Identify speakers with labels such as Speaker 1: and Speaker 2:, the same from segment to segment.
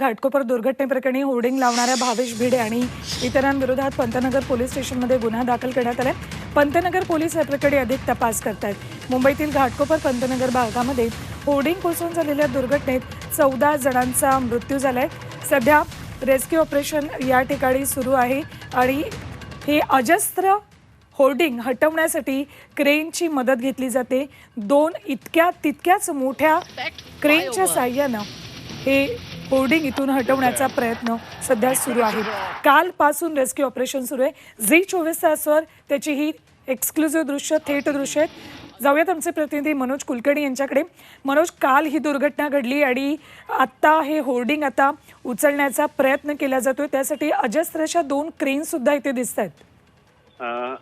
Speaker 1: Ghatkopar दुर्घटनेप्रकरणी hoarding लावणाऱ्या भावेश भिडे आणि इतरांविरोधात Pantnagar police स्टेशनमध्ये गुन्हा दाखल करण्यात आलाय. पंतनगर पोलीस या प्रकरणी अधिक तपास करतायत. मुंबईतील घाटकोपर पंतनगर भागामध्ये होर्डिंग कोसळून झालेल्या दुर्घटनेत चौदा जणांचा मृत्यू झालाय. सध्या रेस्क्यू ऑपरेशन या ठिकाणी सुरू आहे आणि हे अजस्त्र होर्डिंग हटवण्यासाठी क्रेनची मदत घेतली जाते. दोन इतक्या तितक्याच मोठ्या क्रेनच्या साह्यानं हे होर्डिंग इथून हटवण्याचा प्रयत्न सध्या सुरू आहे. कालपासून रेस्क्यू ऑपरेशन सुरू आहे. झी चोवीस तासवर त्याची ही एक्सक्लुझिव्ह दृश्य थेट दृश्य आहेत. जाऊयात आमचे प्रतिनिधी मनोज कुलकर्णी यांच्याकडे. मनोज काल ही दुर्घटना घडली आणि आत्ता हे होर्डिंग आता उचलण्याचा प्रयत्न केला जातोय. त्यासाठी अजस्त्रशा दोन क्रेन सुद्धा इथे दिसत आहेत.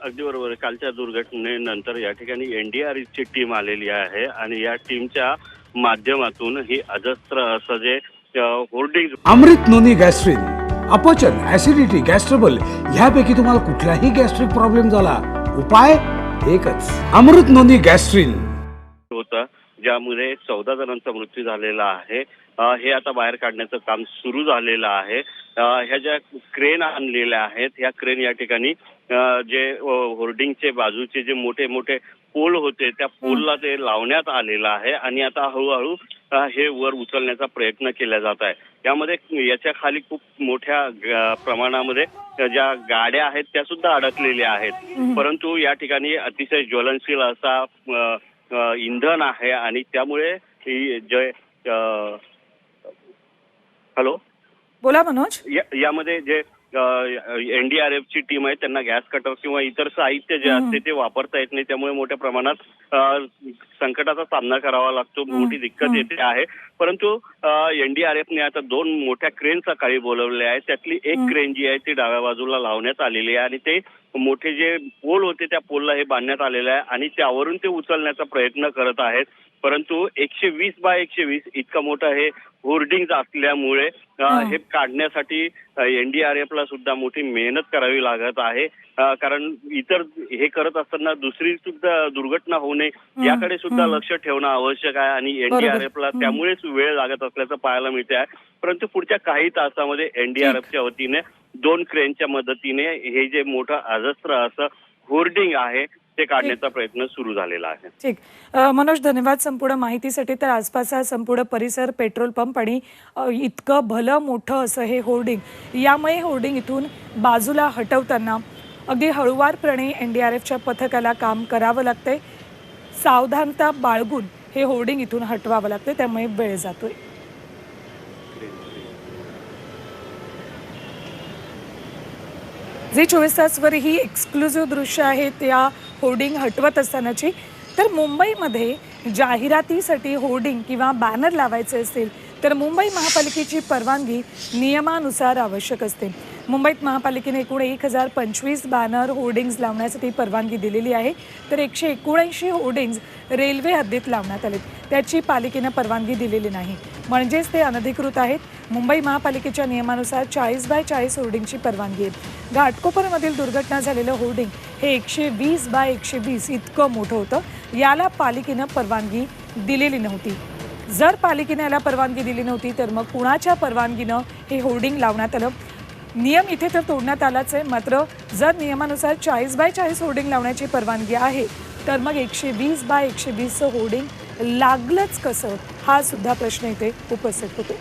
Speaker 2: अगदी बरोबर कालच्या दुर्घटनेनंतर या ठिकाणी एनडीआरएफची टीम आलेली आहे आणि या टीमच्या माध्यमातून ही अजस्त्र असं जे होर्डिंग
Speaker 3: अमृत नोनी गॅस्ट्रिन अपचन ऍसिडिटी गॅस्ट्रबल ह्यापैकी तुम्हाला कुठलाही गॅस्ट्रिक प्रॉब्लेम झाला उपाय एकच. अमृत नोनी गॅस्ट्रिन.
Speaker 2: होतं ज्यामुळे चौदा जणांचा मृत्यू झालेला आहे. हे आता बाहेर काढण्याचं काम सुरू झालेलं आहे. ह्या ज्या क्रेन आणलेल्या आहेत ह्या क्रेन या ठिकाणी जे होर्डिंगचे बाजूचे जे मोठे मोठे पोल होते त्या पोलला ते लावण्यात आलेलं आहे आणि आता हळूहळू हे वर उचलण्याचा प्रयत्न केला जात आहे. यामध्ये याच्या खाली खूप मोठ्या प्रमाणामध्ये ज्या गाड्या आहेत त्या सुद्धा अडकलेल्या आहेत. परंतु या ठिकाणी अतिशय ज्वलनशील असा इंधन आहे आणि त्यामुळे ही जे हॅलो?
Speaker 1: बोला मनोज.
Speaker 2: यामध्ये जे एनडीआरएफ ची टीम आहे त्यांना गॅस कटर किंवा इतर साहित्य जे असते ते वापरता येत नाही त्यामुळे मोठ्या प्रमाणात संकटाचा सामना करावा लागतो मोठी दिक्कत येते आहे. परंतु एनडीआरएफने आता दोन मोठ्या क्रेन सकाळी बोलवल्या आहेत. त्यातली एक क्रेन जी आहे ती डाव्या बाजूला लावण्यात आलेली आहे आणि ते मोठे जे पोल होते त्या पोलला हे बांधण्यात आलेलं आहे आणि त्यावरून ते उचलण्याचा प्रयत्न करत आहेत. परंतु एकशे वीस बाय एकशे वीस इतकं मोठं हे होर्डिंग असल्यामुळे
Speaker 1: हा.
Speaker 2: काढण्यासाठी एनडीआरएफला सुद्धा मोठी मेहनत करावी लागत आहे. कारण इतर हे करत असताना दुसरी सुद्धा दुर्घटना होऊ नये याकडे सुद्धा लक्ष ठेवणं आवश्यक आहे आणि एनडीआरएफला त्यामुळेच वेळ लागत असल्याचं पाहायला मिळते आहे परंतु पुढच्या काही तासामध्ये एनडीआरएफच्या वतीने दोन क्रेनच्या मदतीने हे जे मोठं अजस्त्र असं होर्डिंग आहे ते काढण्याचा प्रयत्न सुरू झालेला आहे.
Speaker 1: ठीक. मनोज धन्यवाद संपूर्ण माहितीसाठी. तर आसपासचा संपूर्ण परिसर पेट्रोल पंप आणि इतकं भलं मोठं असं हे होर्डिंग यामुळे होर्डिंग इथून बाजूला हटवताना अगदी हळुवारपणे एन डी आर एफच्या पथकाला काम करावं लागतंय. सावधानता बाळगून हे होर्डिंग इथून हटवावं लागतंय त्यामुळे वेळ जातोय. जे चोवीस तासवर ही एक्सक्लुझिव्ह दृश्य आहे त्या होर्डिंग हटवत असतानाची तर मुंबईमध्ये जाहिरातीसाठी होर्डिंग किंवा बॅनर लावायचे असतील तर मुंबई महापालिकेची परवानगी नियमानुसार आवश्यक असते. मुंबईत महापालिकेने एकूण एक हजार पंचवीस बॅनर होर्डिंग्ज लावण्यासाठी परवानगी दिलेली आहे. तर एकशे एकोणऐंशी होर्डिंग्ज रेल्वे हद्दीत लावण्यात आलेत. त्याची पालिकेनं परवानगी दिलेली नाही. म्हणजेच ते अनधिकृत आहेत. मुंबई महापालिकेच्या नियमानुसार चाळीस बाय चाळीस होर्डिंगची परवानगी आहे. घाटकोपरमधील दुर्घटना झालेलं होर्डिंग हे एकशे वीस बाय एकशे वीस इतकं मोठं होतं. याला पालिकेनं परवानगी दिलेली नव्हती. जर पालिकेने याला परवानगी दिली नव्हती तर मग कुणाच्या परवानगीनं हे होर्डिंग लावण्यात आलं? नियम इथे तर तोडण्यात आलाच आहे. मात्र जर नियमानुसार चाळीस बाय चाळीस होर्डिंग लावण्याची परवानगी आहे तर मग एकशे वीस बाय एकशे वीसचं होर्डिंग लागलंच कसं? हा सुद्धा प्रश्न इथे उपस्थित होतो